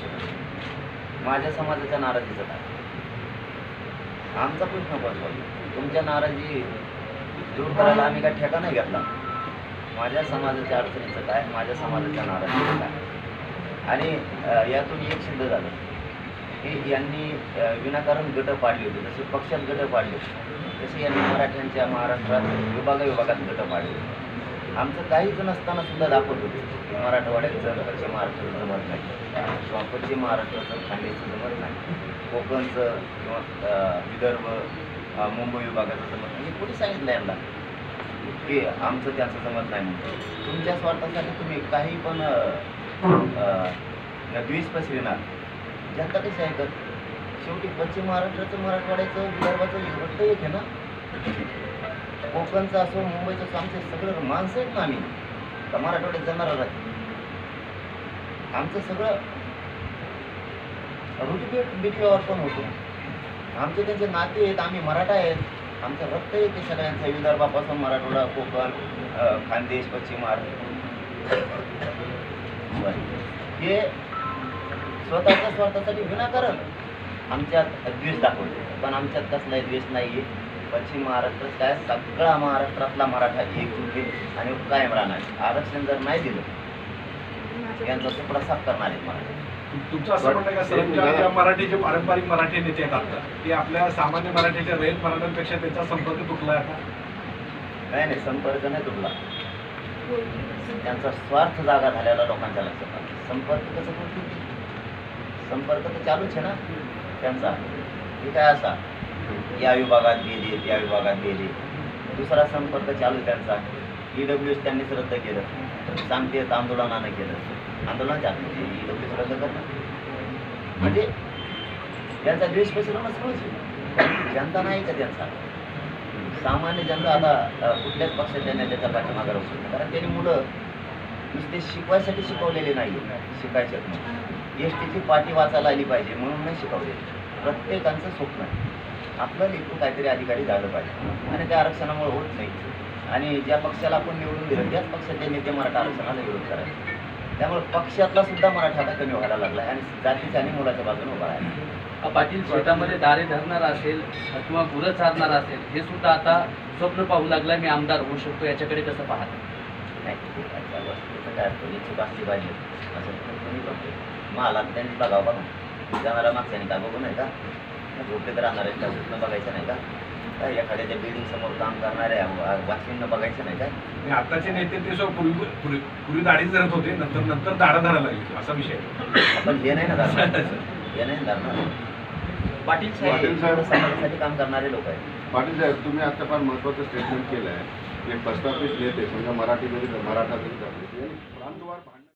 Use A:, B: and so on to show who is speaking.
A: शकत. माझ्या समाजाच्या नाराजीचं काय आमचा प्रश्न बसवा तुमच्या नाराजी दूर करायला आम्ही काय ठेका नाही घेतला. माझ्या समाजाच्या अडचणीचं काय? माझ्या समाजाच्या नाराजीचं काय? आणि यातून एक सिद्ध झालं. की यांनी विनाकारण गटं पाडली होती. जसे पक्षात गटं पाडली होती. तसे यांनी मराठ्यांच्या महाराष्ट्रात विभागाविभागात गटं पाडली होती. आमचं काहीच नसताना सुद्धा दाखवत होते मराठवाड्याचं पश्चिम महाराष्ट्राचं जमत नाही. किंवा पश्चिम महाराष्ट्राचं खांदेचं जमत नाही. कोकणचं किंवा विदर्भ मुंबई विभागाचं जमत नाही. हे कोणी सांगितलं यांना? की आमचं त्यांचं जमत नाही म्हणून. तुमच्या स्वार्थासाठी तुम्ही काही पण अ, द्वेष पसरणार. जनता कशी आहे तर? शेवटी पश्चिम महाराष्ट्राचं मराठवाड्याचं विदर्भाचं विभक्त एक आहे ना? कोकणचं असो मुंबईचं असो आमचे सगळं माणसं आहेत ना आम्ही. तर मराठवाड्यात जाणार राहते आमचं सगळं रुजबेट बिटव्यावर पण होतो. आमचे त्यांचे नाते आहेत आम्ही मराठा आहेत. आमचं रक्त आहे ते सगळ्यांचं. विदर्भापासून मराठवाडा कोकण खानदेश पश्चिम महाराष्ट्र हे स्वतःच्या स्वार्थासाठी विनाकारण आमच्यात द्वेष दाखवतो. पण आमच्यात कसलाही द्वेष नाही आहे पश्चिम महाराष्ट्रात काय? सगळा महाराष्ट्रातला मराठा एकजूट आहे आणि कायम राहणार. आरक्षण जर नाही दिलं यांचा तुकडा साफ करणार आहेत मराठा.
B: तुमचं असं म्हणणं का पारंपरिक मराठी नेते आहेत आता ते आपल्या सामान्य मराठीच्या रयत मराठ्यांपेक्षा त्यांचा संपर्क तुटलाय आता?
A: नाही नाही संपर्क नाही तुटला. त्यांचा स्वार्थ जागा झालेला लोकांच्या लक्षात आला. संपर्क कसं संपर्क तर चालूच आहे ना. त्यांचा. हे काय असा? या विभागात गेले त्या विभागात गेले. दुसरा संपर्क चालू त्यांचा. ई डब्ल्यू एस त्यांनीच रद्द केलं. सांगते आंदोलनानं केलं. आंदोलन चालू ई डब्ल्यू एस रद्द करणं म्हणजे त्यांचा द्वेष पसरवणं सुरूच जनता नाही का त्यांचा? सामान्य जनता आता कुठल्याच पक्षाच्या नेत्याच्या पाठीमागे राहू शकतो कारण त्यांनी मुलं नुसते शिकवायसाठी शिकवलेले नाही. शिकायचे एस टीची पाठी वाचायला आली पाहिजे म्हणून नाही शिकवले प्रत्येकाचं स्वप्न आहे. आपलं लेकरू काहीतरी अधिकारी झालं पाहिजे. आणि त्या आरक्षणामुळे होत नाही. आणि ज्या पक्षाला आपण निवडून दिलं त्याच पक्षाचे नेते मराठा आरक्षणाला विरोध करायचे. त्यामुळे पक्षातला सुद्धा मराठा आता कमी व्हायला लागला आणि जातीच्या आणि मुलाच्या बाजूने उभा राहिला.
C: पाटील शेतामध्ये दारे धरणार असेल किंवा गुरं चारणार असेल हे सुद्धा आता स्वप्न पाहू लागला मी आमदार होऊ शकतो याच्याकडे कसं पाहत?
A: नाही काय असतं इच्छुक असली पाहिजे असं बघतो. मला त्यांनी बघावं बघा. जाणारा मागच्याने काय बघू नाही का? झोपेत राहणार आहेत का? स्वप्न बघायचं नाही का? काय एखाद्याच्या बिल्डिंग समोर काम करणाऱ्या वाचीनं बघायचं नाही काय?
B: आणि आताचे नेते ते सो पूर्वी पूर्वी पूर्वी दाढीच धरत होते नंतर नंतर दाढा धरायला लागली असा विषय आहे.
A: आपण हे नाही ना धरणार. हे नाही ना धरणार.
C: पाटील
D: पाटील साहेब.
A: समाजासाठी काम करणारे लोक आहेत.
D: पाटील साहेब तुम्ही आता फार महत्वाचं स्टेटमेंट केलं आहे एक प्रस्थापित नेते समजा मराठीमध्ये मराठा जरी झाले प्रांतवार भांडण